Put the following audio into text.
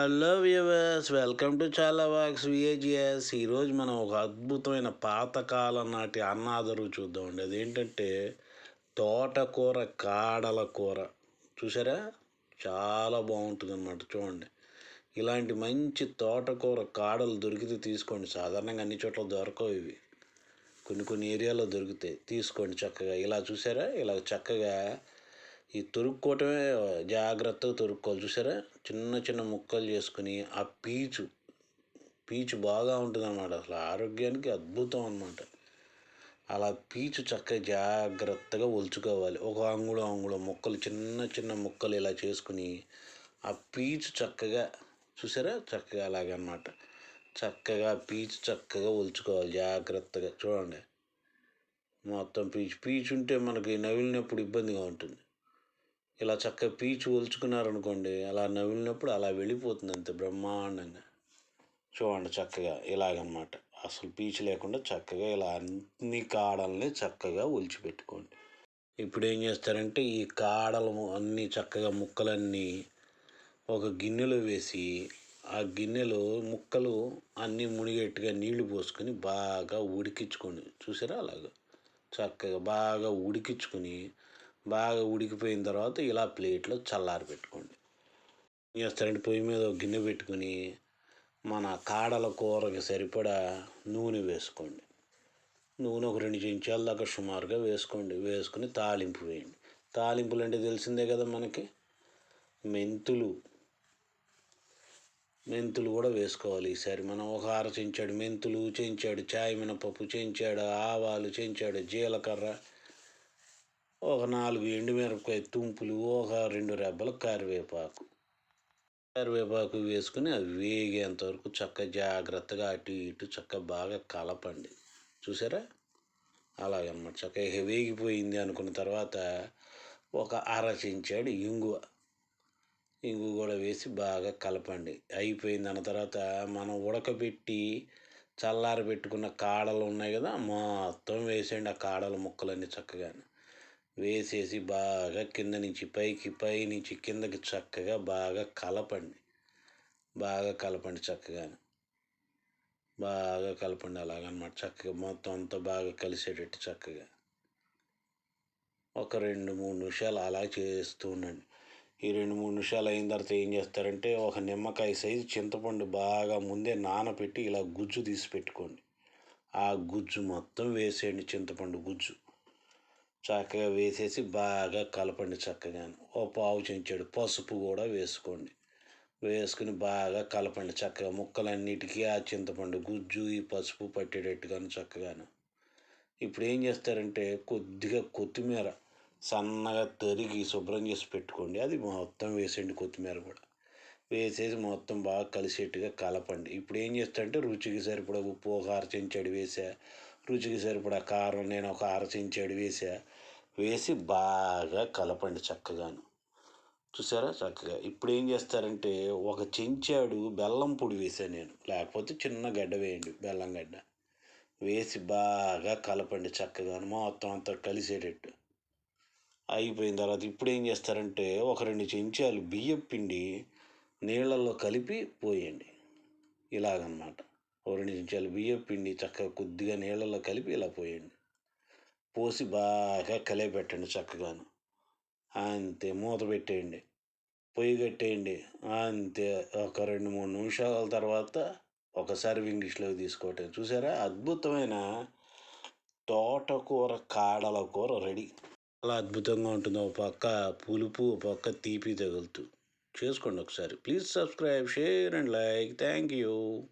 Hello viewers welcome to చాలా వాక్స్ విఏజిఎస్ ఈరోజు మనం ఒక అద్భుతమైన పాతకాలం నాటి అన్నాదరు చూద్దామండి. అదేంటంటే తోటకూర కాడల కూర. చూసారా చాలా బాగుంటుంది అనమాట చూడండి. ఇలాంటి మంచి తోటకూర కాడలు దొరికితే తీసుకోండి. సాధారణంగా అన్ని చోట్ల దొరకవు ఇవి. కొన్ని కొన్ని ఏరియాలో దొరుకుతాయి. తీసుకోండి చక్కగా. ఇలా చూసారా ఇలా చక్కగా ఈ తొరుక్కోవటమే జాగ్రత్తగా తురుక్కోవాలి. చూసారా చిన్న చిన్న ముక్కలు చేసుకుని ఆ పీచు పీచు బాగా ఉంటుంది అన్నమాట అసలు ఆరోగ్యానికి అద్భుతం అన్నమాట. అలా పీచు చక్కగా జాగ్రత్తగా ఒలుచుకోవాలి. ఒక అంగుళం అంగుళం ముక్కలు చిన్న చిన్న ముక్కలు ఇలా చేసుకుని ఆ పీచు చక్కగా చూసారా చక్కగా అలాగనమాట చక్కగా పీచు చక్కగా ఒలుచుకోవాలి. జాగ్రత్తగా. చూడండి. మొత్తం పీచు. పీచు ఉంటే మనకి నవిలినప్పుడు ఇబ్బందిగా ఉంటుంది. ఇలా చక్కగా పీచు ఒలుచుకున్నారనుకోండి అలా నవిలినప్పుడు అలా వెళ్ళిపోతుంది అంతే బ్రహ్మాండంగా. చూడండి చక్కగా ఇలాగనమాట. అసలు పీచు లేకుండా చక్కగా ఇలా అన్ని కాడల్ని చక్కగా ఒలిచిపెట్టుకోండి. ఇప్పుడు ఏం చేస్తారంటే ఈ కాడలు అన్నీ చక్కగా ముక్కలన్నీ ఒక గిన్నెలో వేసి ఆ గిన్నెలో ముక్కలు అన్నీ మునిగేట్టుగా నీళ్ళు పోసుకొని బాగా ఉడికించుకోండి. చూసారా అలాగా? చక్కగా బాగా ఉడికించుకొని బాగా ఉడికిపోయిన తర్వాత ఇలా ప్లేట్లో చల్లారి పెట్టుకోండి. ఏం చేస్తారంటే పొయ్యి మీద ఒక గిన్నె పెట్టుకుని మన కాడల కూరకి సరిపడా నూనె వేసుకోండి. నూనె ఒక రెండు చెంచాల దాకా సుమారుగా వేసుకోండి. వేసుకుని తాలింపు వేయండి. తాలింపులు అంటే తెలిసిందే కదా మనకి? మెంతులు. మెంతులు కూడా వేసుకోవాలి ఈసారి. మనం ఒక ఆర చెంచాడు మెంతులు చెంచాడు చాయ్ మినపప్పు చెంచాడు ఆవాలు చెంచాడు జీలకర్ర ఒక నాలుగు ఎండుమిరపకాయ తుంపులు ఒక రెండు రెబ్బల కరివేపాకు. కరివేపాకు వేసుకుని అవి వేగేంత వరకు చక్క జాగ్రత్తగా అటు ఇటు చక్క బాగా కలపండి. చూసారా? అలాగనమాట. చక్కగా వేగిపోయింది అనుకున్న తర్వాత ఒక అర చెంచాడు ఇంగువ. ఇంగు కూడా వేసి బాగా కలపండి. అయిపోయింది అన్న తర్వాత మనం ఉడకబెట్టి చల్లారి పెట్టుకున్న కాడలు ఉన్నాయి కదా మొత్తం వేసేయండి ఆ కాడల ముక్కలన్నీ చక్కగానే. వేసేసి బాగా కింద నుంచి పైకి పై నుంచి కిందకి చక్కగా బాగా కలపండి. బాగా కలపండి చక్కగా బాగా కలపండి అలాగనమాట. చక్కగా మొత్తం అంతా బాగా కలిసేటట్టు చక్కగా. ఒక రెండు మూడు నిమిషాలు అలా చేస్తూ ఉండండి. ఈ రెండు మూడు నిమిషాలు అయిన తర్వాత ఏం చేస్తారంటే ఒక నిమ్మకాయ సైజు చింతపండు బాగా ముందే నానబెట్టి ఇలా గుజ్జు తీసి పెట్టుకోండి. ఆ గుజ్జు మొత్తం వేసేయండి చింతపండు గుజ్జు. చక్కగా వేసేసి బాగా కలపండి చక్కగా ఓ పావు చెంచాడు పసుపు కూడా వేసుకోండి. వేసుకుని బాగా కలపండి చక్కగా. ముక్కలన్నిటికీ ఆ చింతపండు గుజ్జు ఈ పసుపు పట్టేటట్టుగాను చక్కగాను. ఇప్పుడు ఏం చేస్తారంటే కొద్దిగా కొత్తిమీర సన్నగా తరిగి శుభ్రం చేసి పెట్టుకోండి. అది మొత్తం వేసేయండి కొత్తిమీర కూడా. వేసేసి మొత్తం బాగా కలిసేట్టుగా కలపండి. ఇప్పుడు ఏం చేస్తారంటే రుచికి సరిపడా ఉప్పు ఒక అర చెంచాడు వేసా. రుచికి సరిపడా కారం నేను ఒక అర చెంచాడు వేసా వేసి బాగా కలపండి చక్కగాను. చూసారా? చక్కగా. ఇప్పుడు ఏం చేస్తారంటే ఒక చెంచాడు బెల్లం పొడి వేసాను నేను. లేకపోతే చిన్న గడ్డ వేయండి బెల్లం గడ్డ. వేసి బాగా కలపండి చక్కగా మొత్తం అంతా కలిసేటట్టు. అయిపోయిన తర్వాత ఇప్పుడు ఏం చేస్తారంటే ఒక రెండు చెంచాలు బియ్యం పిండి నీళ్ళల్లో కలిపి పోయండి. ఇలాగనమాట. ఒక రెండు చెంచాలు బియ్యం పిండి చక్కగా కొద్దిగా నీళ్ళలో కలిపి ఇలా పోయండి. పోసి బాగా కలిపెట్టండి చక్కగాను. అంతే మూత పెట్టేయండి. పొయ్యి కట్టేయండి. అంతే ఒక రెండు మూడు నిమిషాల తర్వాత ఒక సర్వింగ్ డిష్లోకి తీసుకోవటం. చూసారా? అద్భుతమైన తోటకూర కాడల కూర రెడీ. అలా అద్భుతంగా ఉంటుంది ఒక పక్క పులుపు ఒక పక్క తీపి తగులుతూ. చేసుకోండి ఒకసారి. Please subscribe share and like. Thank you.